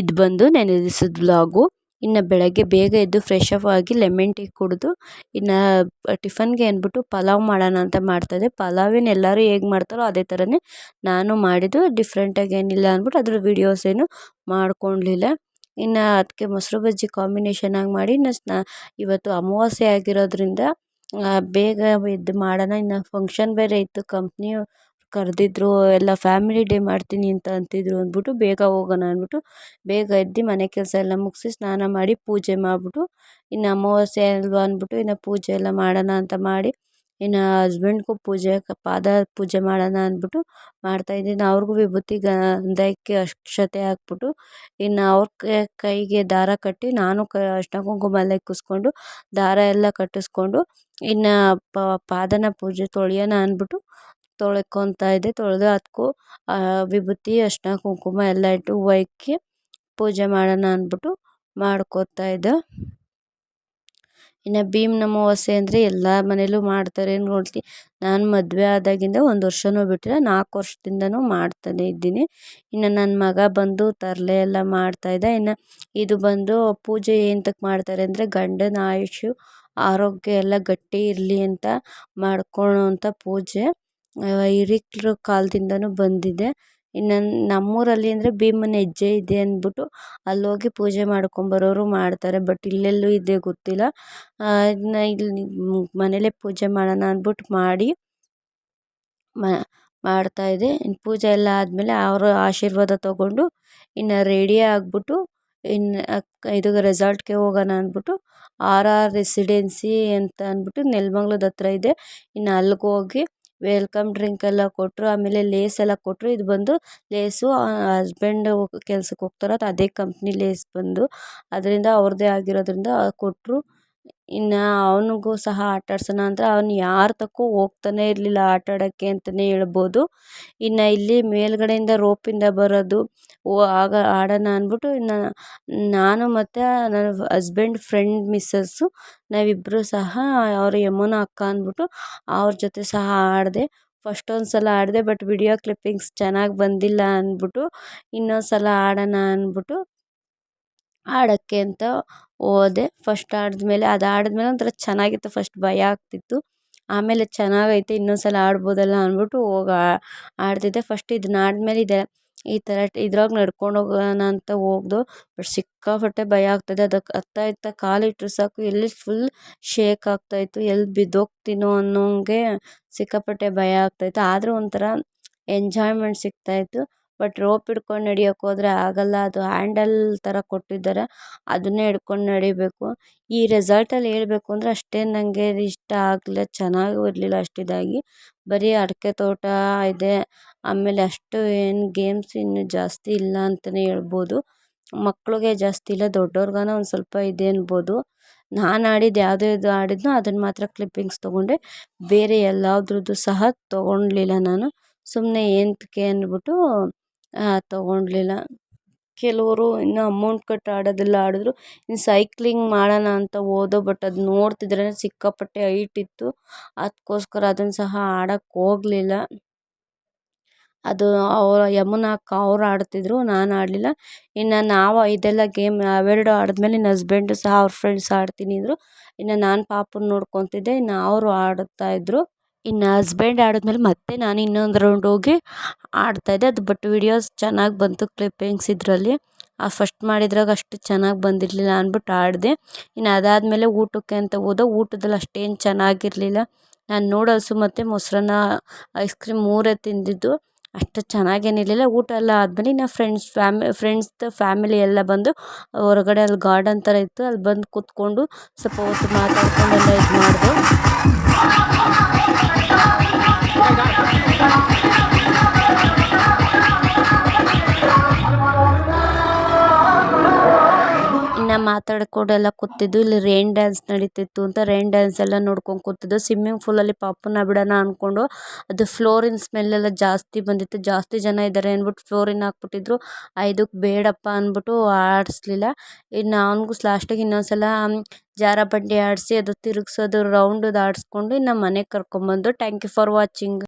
ಇದು ಬಂದು ನೆನೆ ಬ್ಲಾಗು ಇನ್ನು ಬೆಳಗ್ಗೆ ಬೇಗ ಎದ್ದು ಫ್ರೆಶ್ ಅಪ್ ಆಗಿ ಲೆಮನ್ ಟೀ ಕುಡಿದು, ಇನ್ನು ಟಿಫನ್ಗೆ ಅಂದ್ಬಿಟ್ಟು ಪಲಾವ್ ಮಾಡೋಣ ಅಂತ ಮಾಡ್ತಾಯಿದ್ದೆ ಪಲಾವೇನು ಎಲ್ಲರೂ ಹೇಗೆ ಮಾಡ್ತಾರೋ ಅದೇ ಥರನೇ ನಾನು ಮಾಡಿದ್ದು. ಡಿಫ್ರೆಂಟಾಗಿ ಏನಿಲ್ಲ ಅಂದ್ಬಿಟ್ಟು ಅದ್ರ ವೀಡಿಯೋಸ್ ಏನು ಮಾಡ್ಕೊಳ್ಲಿಲ್ಲ ಇನ್ನು ಅದಕ್ಕೆ ಮೊಸರು ಬಜ್ಜಿ ಕಾಂಬಿನೇಷನಾಗಿ ಮಾಡಿ, ಇನ್ನು ಇವತ್ತು ಅಮಾವಾಸ್ಯೆ ಆಗಿರೋದ್ರಿಂದ ಬೇಗ ಇದು ಮಾಡೋಣ. ಇನ್ನು ಫಂಕ್ಷನ್ ಬೇರೆ ಇತ್ತು ಕಂಪ್ನಿಯು ಕರೆದಿದ್ರು, ಎಲ್ಲ ಫ್ಯಾಮಿಲಿ ಡೇ ಮಾಡ್ತೀನಿ ಅಂತ ಅಂತಿದ್ರು ಅಂದ್ಬಿಟ್ಟು ಬೇಗ ಹೋಗೋಣ ಅಂದ್ಬಿಟ್ಟು ಬೇಗ ಎದ್ದು ಮನೆ ಕೆಲಸ ಎಲ್ಲ ಮುಗಿಸಿ ಸ್ನಾನ ಮಾಡಿ ಪೂಜೆ ಮಾಡಿಬಿಟ್ಟು, ಇನ್ನು ಅಮಾವಾಸ್ಯೆ ಅಲ್ವಾ ಅಂದ್ಬಿಟ್ಟು ಇನ್ನು ಪೂಜೆ ಎಲ್ಲ ಮಾಡೋಣ ಅಂತ ಮಾಡಿ, ಇನ್ನು ಹಸ್ಬೆಂಡ್ಗೂ ಪೂಜೆ, ಪಾದ ಪೂಜೆ ಮಾಡೋಣ ಅಂದ್ಬಿಟ್ಟು ಮಾಡ್ತಾಯಿದ್ದೀನಿ ಅವ್ರಿಗೂ ವಿಭೂತಿ ಗಂಧಕ್ಕೆ ಅಕ್ಷತೆ ಹಾಕ್ಬಿಟ್ಟು, ಇನ್ನು ಅವ್ರ ಕೈಗೆ ದಾರ ಕಟ್ಟಿ ನಾನು ಕ ಅರಿಶಿನ ಕುಂಕುಮ ಎಲ್ಲ ದಾರ ಎಲ್ಲ ಕಟ್ಟಿಸ್ಕೊಂಡು, ಇನ್ನು ಪಾದನ ಪೂಜೆ ತೊಳೆಯೋಣ ಅಂದ್ಬಿಟ್ಟು ತೊಳ್ಕೊತಾ ಇದ್ದೆ ತೊಳೆದು ಅದಕ್ಕೂ ವಿಭೂತಿ, ಅರಿಶ್ಣ, ಕುಂಕುಮ ಎಲ್ಲ ಇಟ್ಟು ಹೂವು ಇಕ್ಕಿ ಪೂಜೆ ಮಾಡೋಣ ಅಂದ್ಬಿಟ್ಟು ಮಾಡ್ಕೊತಾ ಇದ್ದೆ ಇನ್ನು ಭೀಮ್ ಅಮಾವಾಸ್ಯೆ ಅಂದರೆ ಎಲ್ಲ ಮನೇಲೂ ಮಾಡ್ತಾರೆ. ನೋಡ್ತಿ, ನಾನು ಮದುವೆ ಆದಾಗಿಂದ ಒಂದು ವರ್ಷವೂ ಬಿಟ್ಟಿಲ್ಲ ನಾಲ್ಕು ವರ್ಷದಿಂದನೂ ಮಾಡ್ತಾನೆ ಇದ್ದೀನಿ. ಇನ್ನು ನನ್ನ ಮಗ ಬಂದು ತರಲೆ ಎಲ್ಲ ಮಾಡ್ತಾಯಿದ್ದ. ಇನ್ನು ಇದು ಬಂದು ಪೂಜೆ ಎಂತಕ್ಕೆ ಮಾಡ್ತಾರೆ ಅಂದರೆ ಗಂಡನ ಆಯುಷ್ಯು, ಆರೋಗ್ಯ ಎಲ್ಲ ಗಟ್ಟಿ ಇರಲಿ ಅಂತ ಮಾಡ್ಕೊಳ್ಳೋವಂಥ ಪೂಜೆ. ಹಿರೀಕ್ರ ಕಾಲದಿಂದನೂ ಬಂದಿದೆ. ಇನ್ನು ನಮ್ಮೂರಲ್ಲಿ ಅಂದರೆ ಭೀಮನ ಹೆಜ್ಜೆ ಇದೆ ಅಂದ್ಬಿಟ್ಟು ಅಲ್ಲೋಗಿ ಪೂಜೆ ಮಾಡ್ಕೊಂಬರೋರು ಮಾಡ್ತಾರೆ, ಬಟ್ ಇಲ್ಲೆಲ್ಲೂ ಇದೆ ಗೊತ್ತಿಲ್ಲ. ಇನ್ನು ಇಲ್ಲಿ ಮನೆಯಲ್ಲೇ ಪೂಜೆ ಮಾಡೋಣ ಅಂದ್ಬಿಟ್ಟು ಮಾಡಿ ಮಾಡ್ತಾಯಿದ್ದೆ ಇನ್ನು ಪೂಜೆ ಎಲ್ಲ ಆದಮೇಲೆ ಅವರ ಆಶೀರ್ವಾದ ತಗೊಂಡು ಇನ್ನು ರೆಡಿ ಆಗಿಬಿಟ್ಟು ಇನ್ನು ಇದು ರೆಸಾರ್ಟ್ಗೆ ಹೋಗೋಣ ಅಂದ್ಬಿಟ್ಟು ಆರ್ ಆರ್ ರೆಸಿಡೆನ್ಸಿ ಅಂತ ಅಂದ್ಬಿಟ್ಟು ನೆಲಮಂಗ್ಲದ ಹತ್ರ ಇದೆ. ಇನ್ನು ಅಲ್ಲಿಗೆ ಹೋಗಿ ವೆಲ್ಕಮ್ ಡ್ರಿಂಕ್ ಎಲ್ಲ ಕೊಟ್ಟರು ಆಮೇಲೆ ಲೇಸ್ ಎಲ್ಲ ಕೊಟ್ಟರು ಇದು ಬಂದು ಲೇಸು ಹಸ್ಬೆಂಡ್ ಕೆಲ್ಸಕ್ಕೆ ಹೋಗ್ತಾರಲ್ಲ ಅದೇ ಕಂಪ್ನಿ ಲೇಸ್ ಬಂದು, ಅದರಿಂದ ಅವ್ರದ್ದೇ ಆಗಿರೋದರಿಂದ ಕೊಟ್ಟರು ಇನ್ನು ಅವನಿಗೂ ಸಹ ಆಟ ಆಡ್ಸೋಣ ಅಂದರೆ ಅವ್ನು ಯಾರ ತಕ್ಕೂ ಹೋಗ್ತಾನೆ ಇರಲಿಲ್ಲ ಆಟ ಆಡೋಕ್ಕೆ ಅಂತಲೇ ಹೇಳ್ಬೋದು. ಇನ್ನು ಇಲ್ಲಿ ಮೇಲುಗಡೆಯಿಂದ ರೋಪಿಂದ ಬರೋದು, ಓ, ಆಗ ಆಡೋಣ ಅಂದ್ಬಿಟ್ಟು ಇನ್ನು ನಾನು ಮತ್ತು ನನ್ನ ಹಸ್ಬೆಂಡ್ ಫ್ರೆಂಡ್ ಮಿಸ್ಸಸ್ಸು ನಾವಿಬ್ಬರು ಸಹ ಅವ್ರ ಯಮ್ಮನ ಅಕ್ಕ ಅಂದ್ಬಿಟ್ಟು ಅವ್ರ ಜೊತೆ ಸಹ ಆಡಿದೆ. ಫಸ್ಟ್ ಒಂದು ಸಲ ಆಡಿದೆ ಬಟ್ ವಿಡಿಯೋ ಕ್ಲಿಪ್ಪಿಂಗ್ಸ್ ಚೆನ್ನಾಗಿ ಬಂದಿಲ್ಲ ಅಂದ್ಬಿಟ್ಟು ಇನ್ನೊಂದು ಸಲ ಆಡೋಣ ಅಂದ್ಬಿಟ್ಟು ಆಡೋಕ್ಕೆ ಅಂತ ಹೋದೆ ಫಸ್ಟ್ ಆಡಿದ್ಮೇಲೆ ಅದು ಆಡಿದ್ಮೇಲೆ ಒಂಥರ ಚೆನ್ನಾಗಿತ್ತು ಫಸ್ಟ್ ಭಯ ಆಗ್ತಿತ್ತು. ಆಮೇಲೆ ಚೆನ್ನಾಗೈತೆ, ಇನ್ನೊಂದ್ಸಲ ಆಡ್ಬೋದಲ್ಲ ಅಂದ್ಬಿಟ್ಟು ಹೋಗಿ ಆಡ್ತಿದ್ದೆ. ಫಸ್ಟ್ ಇದನ್ನ ಮೇಲೆ ಇದೆ, ಈ ಥರ ಇದ್ರಾಗ ನಡ್ಕೊಂಡು ಹೋಗೋಣ ಅಂತ ಹೋಗ್ದು ಬಟ್ ಸಿಕ್ಕಾಪಟ್ಟೆ ಭಯ ಆಗ್ತದೆ. ಅದಕ್ಕೆ ಅತ್ತ ಇತ್ತ ಕಾಲಿಟ್ಟರೆ ಸಾಕು, ಎಲ್ಲಿ ಫುಲ್ ಶೇಕ್ ಆಗ್ತಾಯಿತ್ತು, ಎಲ್ಲಿ ಬಿದ್ದೋಗ್ತೀನೋ ಅನ್ನೋಂಗೆ ಸಿಕ್ಕಾಪಟ್ಟೆ ಭಯ ಆಗ್ತಾಯಿತ್ತು. ಆದರೂ ಒಂಥರ ಎಂಜಾಯ್ಮೆಂಟ್ ಸಿಗ್ತಾಯಿತ್ತು. ಬಟ್ ರೋಪ್ ಹಿಡ್ಕೊಂಡು ನಡಿಯೋಕ್ಕೆ ಹೋದ್ರೆ ಆಗೋಲ್ಲ. ಅದು ಹ್ಯಾಂಡಲ್ ಥರ ಕೊಟ್ಟಿದ್ದಾರೆ. ಅದನ್ನೇ ಹಿಡ್ಕೊಂಡು ನಡಿಬೇಕು. ಈ ರೆಸಾರ್ಟಲ್ಲಿ ಹೇಳ್ಬೇಕು ಅಂದರೆ ಅಷ್ಟೇನು ನನಗೆ ಇಷ್ಟ ಆಗಲಿಲ್ಲ. ಚೆನ್ನಾಗೂ ಇರಲಿಲ್ಲ ಅಷ್ಟು ಇದಾಗಿ. ಬರೀ ಅಡಿಕೆ ತೋಟ ಇದೆ. ಆಮೇಲೆ ಅಷ್ಟು ಏನು ಗೇಮ್ಸ್ ಇನ್ನು ಜಾಸ್ತಿ ಇಲ್ಲ ಅಂತಲೇ ಹೇಳ್ಬೋದು. ಮಕ್ಳಿಗೆ ಜಾಸ್ತಿ ಇಲ್ಲ. ದೊಡ್ಡವ್ರಿಗಾನ ಒಂದು ಸ್ವಲ್ಪ ಇದೆ ಅನ್ಬೋದು. ನಾನು ಆಡಿದ್ದು ಯಾವುದೇ ಇದು ಆಡಿದ್ನೋ ಅದನ್ನು ಮಾತ್ರ ಕ್ಲಿಪ್ಪಿಂಗ್ಸ್ ತೊಗೊಂಡೆ. ಬೇರೆ ಎಲ್ಲಾದ್ರದ್ದು ಸಹ ತೊಗೊಳ್ಲಿಲ್ಲ ನಾನು. ಸುಮ್ಮನೆ ಏಂತಕ್ಕೆ ಅಂದ್ಬಿಟ್ಟು ತೊಗೊಳ್ಲಿಲ್ಲ ಕೆಲವರು ಇನ್ನು ಅಮೌಂಟ್ ಕಟ್ಟಿ ಆಡೋದೆಲ್ಲ, ಆಡಿದ್ರು ಇನ್ನು ಸೈಕ್ಲಿಂಗ್ ಮಾಡೋಣ ಅಂತ ಹೋದೋ ಬಟ್ ಅದು ನೋಡ್ತಿದ್ರೆ ಸಿಕ್ಕಾಪಟ್ಟೆ ಹೈಟ್ ಇತ್ತು. ಅದಕ್ಕೋಸ್ಕರ ಅದನ್ನು ಸಹ ಆಡೋಕ್ಕೆ ಹೋಗಲಿಲ್ಲ. ಅದು ಅವ್ರ ಯಮುನಾ ಅಕ್ಕ ಅವ್ರು ಆಡ್ತಿದ್ರು, ನಾನು ಆಡಲಿಲ್ಲ. ಇನ್ನು ನಾವು ಇದೆಲ್ಲ ಗೇಮ್ ಅವೆರಡು ಆಡಿದ್ಮೇಲೆ ನನ್ನ ಹಸ್ಬೆಂಡು ಸಹ ಅವ್ರ ಫ್ರೆಂಡ್ಸ್ ಆಡ್ತೀನಿ ಅಂದರು. ಇನ್ನು ನಾನು ಪಾಪುನ ನೋಡ್ಕೊತಿದ್ದೆ, ಇನ್ನು ಅವರು ಆಡುತ್ತಾಯಿದ್ರು ಇನ್ನು ಹಸ್ಬೆಂಡ್ ಆಡಿದ್ಮೇಲೆ ಮತ್ತೆ ನಾನು ಇನ್ನೊಂದು ರೌಂಡ್ ಹೋಗಿ ಆಡ್ತಾಯಿದ್ದೆ ಅದು ಬಟ್ ವೀಡಿಯೋಸ್ ಚೆನ್ನಾಗಿ ಬಂತು ಕ್ಲಿಪ್ಪಿಂಗ್ಸ್ ಇದರಲ್ಲಿ. ಆ ಫಸ್ಟ್ ಮಾಡಿದ್ರಾಗ ಅಷ್ಟು ಚೆನ್ನಾಗಿ ಬಂದಿರಲಿಲ್ಲ ಅಂದ್ಬಿಟ್ಟು ಆಡಿದೆ. ಇನ್ನು ಅದಾದಮೇಲೆ ಊಟಕ್ಕೆ ಅಂತ ಹೋದೆ. ಊಟದಲ್ಲಿ ಅಷ್ಟೇನು ಚೆನ್ನಾಗಿರಲಿಲ್ಲ. ನಾನು ನೂಡಲ್ಸು ಮತ್ತು ಮೊಸರನ್ನ ಐಸ್ ಕ್ರೀಮ್ ಮೂರೇ ತಿಂದಿದ್ದು. ಅಷ್ಟು ಚೆನ್ನಾಗೇನಿರಲಿಲ್ಲ. ಊಟ ಎಲ್ಲ ಆದಮೇಲೆ ಇನ್ನು ಫ್ರೆಂಡ್ಸ್ ಫ್ಯಾಮಿ ಫ್ರೆಂಡ್ಸ್ದು ಫ್ಯಾಮಿಲಿ ಎಲ್ಲ ಬಂದು ಹೊರಗಡೆ ಅಲ್ಲಿ ಗಾರ್ಡನ್ ಥರ ಇತ್ತು. ಅಲ್ಲಿ ಬಂದು ಕೂತ್ಕೊಂಡು ಸ್ವಲ್ಪ ಹೊತ್ತು ಮಾತಾಡ್ಕೊಂಡು ಎಲ್ಲ ಇದು ಮಾಡಿದೆ ಇನ್ನು ಮಾತಾಡ್ಕೊಂಡೆಲ್ಲ, ಕೂತಿದ್ದು, ಇಲ್ಲಿ ರೈನ್ ಡ್ಯಾನ್ಸ್ ನಡೀತಿತ್ತು ಅಂತ ರೈನ್ ಡ್ಯಾನ್ಸ್ ಎಲ್ಲ ನೋಡ್ಕೊಂಡು ಕೂತಿದ್ದು. ಸ್ವಿಮ್ಮಿಂಗ್ ಫೂಲಲ್ಲಿ ಪಾಪುನ ಬಿಡೋಣ ಅಂದ್ಕೊಂಡು ಅದು ಫ್ಲೋರಿನ್ ಸ್ಮೆಲ್ಲೆಲ್ಲ ಜಾಸ್ತಿ ಬಂದಿತ್ತು. ಜಾಸ್ತಿ ಜನ ಇದ್ದಾರೆ ಅಂದ್ಬಿಟ್ಟು ಫ್ಲೋರಿನ್ ಹಾಕ್ಬಿಟ್ಟಿದ್ರು. ಇದಕ್ಕೆ ಬೇಡಪ್ಪ ಅಂದ್ಬಿಟ್ಟು ಆಡಿಸ್ಲಿಲ್ಲ. ಇನ್ನು ಅವನಿಗೂ ಲಾಸ್ಟಿಗೆ ಇನ್ನೊಂದು ಸಲ ಜಾರ ಬಂಡಿ ಆಡಿಸಿ ಅದು ತಿರುಗ್ಸೋದು ರೌಂಡ್ ಆಡಿಸ್ಕೊಂಡು ನಮ್ಮ ಮನೆಗೆ ಕರ್ಕೊಂಬಂದು ಥ್ಯಾಂಕ್ ಯು ಫಾರ್ ವಾಚಿಂಗ್